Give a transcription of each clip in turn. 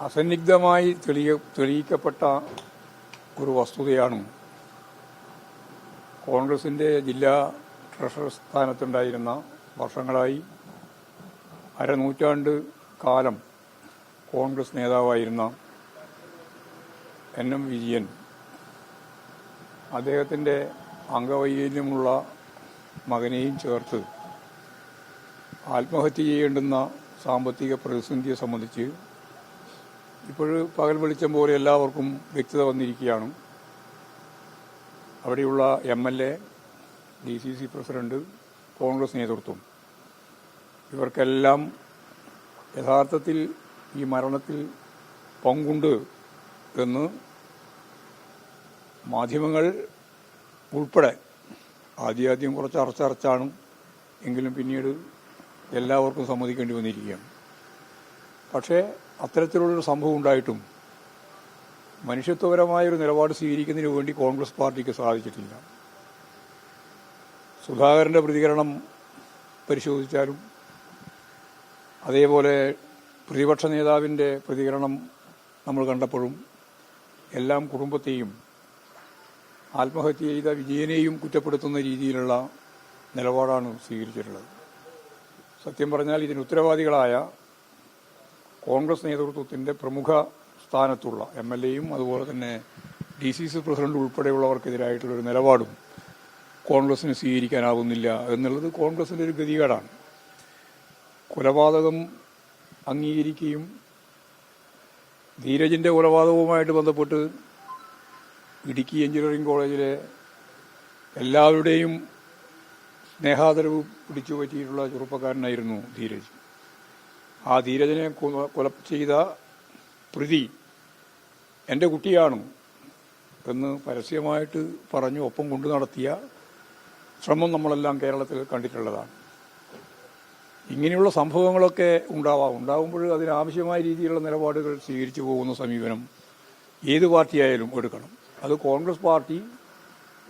അസന്നിഗ്ധമായി തെളിയ തെളിയിക്കപ്പെട്ട ഒരു വസ്തുതയാണ് കോൺഗ്രസിന്റെ ജില്ലാ ട്രഷറർ സ്ഥാനത്തുണ്ടായിരുന്ന വർഷങ്ങളായി അരനൂറ്റാണ്ട് കാലം കോൺഗ്രസ് നേതാവായിരുന്ന എൻ എം വിജയൻ അദ്ദേഹത്തിന്റെ അംഗവൈകല്യമുള്ള മകനെയും ചേർത്ത് ആത്മഹത്യ ചെയ്യേണ്ടുന്ന സാമ്പത്തിക പ്രതിസന്ധിയെ സംബന്ധിച്ച് ഇപ്പോൾ പകൽ വെളിച്ചം പോലെ എല്ലാവർക്കും വ്യക്തത വന്നിരിക്കുകയാണ്. അവിടെയുള്ള M L A D C C president Congress നേതൃത്വം. ഇവർക്കെല്ലാം യഥാർത്ഥത്തിൽ ഈ മരണത്തിൽ പങ്കുണ്ട് എന്ന് മാധ്യമങ്ങൾ ഉൾപ്പെടെ ആദ്യാദ്യം കുറച്ച് അറച്ചറച്ചാണ് എങ്കിലും പിന്നീട് എല്ലാവർക്കും സമ്മതിക്കേണ്ടി വന്നിരിക്കുകയാണ്. പക്ഷേ അത്തരത്തിലുള്ളൊരു സംഭവം ഉണ്ടായിട്ടും മനുഷ്യത്വപരമായ ഒരു നിലപാട് സ്വീകരിക്കുന്നതിന് വേണ്ടി കോൺഗ്രസ് പാർട്ടിക്ക് സാധിച്ചിട്ടില്ല. സുധാകരന്റെ പ്രതികരണം പരിശോധിച്ചാലും അതേപോലെ പ്രതിപക്ഷ നേതാവിന്റെ പ്രതികരണം നമ്മൾ കണ്ടപ്പോഴും എല്ലാം കുടുംബത്തെയും ആത്മഹത്യ ചെയ്ത വിജയനെയും കുറ്റപ്പെടുത്തുന്ന രീതിയിലുള്ള നിലപാടാണ് സ്വീകരിച്ചിട്ടുള്ളത്. സത്യം പറഞ്ഞാൽ ഇതിന് ഉത്തരവാദികളായ കോൺഗ്രസ് നേതൃത്വത്തിന്റെ പ്രമുഖ സ്ഥാനത്തുള്ള എം എൽ എയും അതുപോലെ തന്നെ ഡി സി സി പ്രസിഡന്റ് ഉൾപ്പെടെയുള്ളവർക്കെതിരായിട്ടുള്ള ഒരു നിലപാടും കോൺഗ്രസിന് സ്വീകരിക്കാനാവുന്നില്ല എന്നുള്ളത് കോൺഗ്രസിന്റെ ഒരു ഗതികേടാണ്. കൊലപാതകം അംഗീകരിക്കുകയും ധീരജിന്റെ കൊലപാതകവുമായിട്ട് ബന്ധപ്പെട്ട് ഇടുക്കി എഞ്ചിനീയറിംഗ് കോളേജിലെ എല്ലാവരുടെയും സ്നേഹാദരവ് പിടിച്ചു പറ്റിയിട്ടുള്ള ചെറുപ്പക്കാരനായിരുന്നു ധീരജ്. ആ ധീരജനെ കൊല ചെയ്ത പ്രതി എന്റെ കുട്ടിയാണ് എന്ന് പരസ്യമായിട്ട് പറഞ്ഞു ഒപ്പം കൊണ്ടു നടത്തിയ ശ്രമം നമ്മളെല്ലാം കേരളത്തിൽ കണ്ടിട്ടുള്ളതാണ്. ഇങ്ങനെയുള്ള സംഭവങ്ങളൊക്കെ ഉണ്ടാവാം. ഉണ്ടാകുമ്പോൾ അതിനാവശ്യമായ രീതിയിലുള്ള നിലപാടുകൾ സ്വീകരിച്ചു പോകുന്ന സമീപനം ഏത് പാർട്ടിയായാലും എടുക്കണം. അത് കോൺഗ്രസ് പാർട്ടി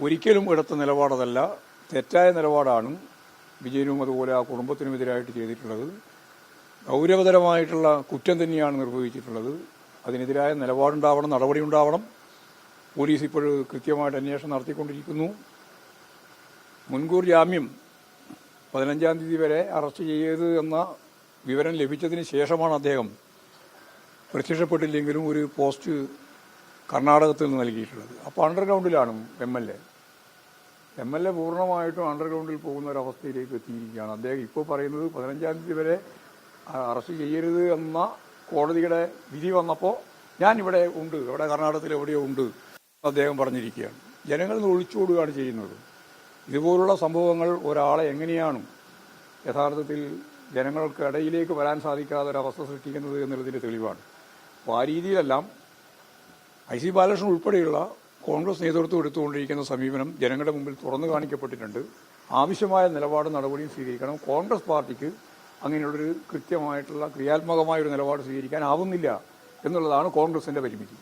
ഒരിക്കലും എടുത്ത നിലപാടതല്ല തെറ്റായ നിലപാടാണ് വിജയനും അതുപോലെ ആ കുടുംബത്തിനുമെതിരായിട്ട് ചെയ്തിട്ടുള്ളത്. ഗൗരവതരമായിട്ടുള്ള കുറ്റം തന്നെയാണ് നിർവഹിച്ചിട്ടുള്ളത്. അതിനെതിരായ നിലപാടുണ്ടാവണം നടപടി ഉണ്ടാവണം പോലീസ് ഇപ്പോൾ കൃത്യമായിട്ട് അന്വേഷണം നടത്തിക്കൊണ്ടിരിക്കുന്നു. മുൻകൂർ ജാമ്യം പതിനഞ്ചാം തീയതി വരെ അറസ്റ്റ് ചെയ്തത് എന്ന വിവരം ലഭിച്ചതിന് ശേഷമാണ് അദ്ദേഹം പ്രത്യക്ഷപ്പെട്ടില്ലെങ്കിലും ഒരു പോസ്റ്റ് കർണാടകത്തിൽ നിന്ന് നൽകിയിട്ടുള്ളത്. അപ്പോൾ അണ്ടർഗ്രൗണ്ടിലാണ് M L A. M L A പൂർണമായിട്ടും അണ്ടർഗ്രൗണ്ടിൽ പോകുന്ന ഒരു അവസ്ഥയിലേക്ക് എത്തിയിരിക്കുകയാണ്. അദ്ദേഹം ഇപ്പോൾ പറയുന്നത് പതിനഞ്ചാം തീയതി വരെ അറസ്റ്റ് ചെയ്യരുത് എന്ന കോടതിയുടെ വിധി വന്നപ്പോൾ ഞാൻ ഇവിടെ ഉണ്ട്. ഇവിടെ കർണാടകത്തിൽ എവിടെയോ ഉണ്ട് അദ്ദേഹം പറഞ്ഞിരിക്കുകയാണ്. ജനങ്ങൾ നിന്ന് ഒളിച്ചോടുകയാണ് ചെയ്യുന്നത്. ഇതുപോലുള്ള സംഭവങ്ങൾ ഒരാളെ എങ്ങനെയാണ് യഥാർത്ഥത്തിൽ ജനങ്ങൾക്ക് ഇടയിലേക്ക് വരാൻ സാധിക്കാത്ത ഒരവസ്ഥ സൃഷ്ടിക്കുന്നത് എന്നുള്ളതിന്റെ തെളിവാണ്. അപ്പോൾ ആ രീതിയിലെല്ലാം ഐ സി ബാലകൃഷ്ണൻ ഉൾപ്പെടെയുള്ള കോൺഗ്രസ് നേതൃത്വം എടുത്തുകൊണ്ടിരിക്കുന്ന സമീപനം ജനങ്ങളുടെ മുമ്പിൽ തുറന്നു കാണിക്കപ്പെട്ടിട്ടുണ്ട്. ആവശ്യമായ നിലപാട് നടപടിയും സ്വീകരിക്കണം. കോൺഗ്രസ് പാർട്ടിക്ക് അങ്ങനെയുള്ളൊരു കൃത്യമായിട്ടുള്ള ക്രിയാത്മകമായൊരു നിലപാട് സ്വീകരിക്കാനാവുന്നില്ല എന്നുള്ളതാണ് കോൺഗ്രസിന്റെ പരിമിതി.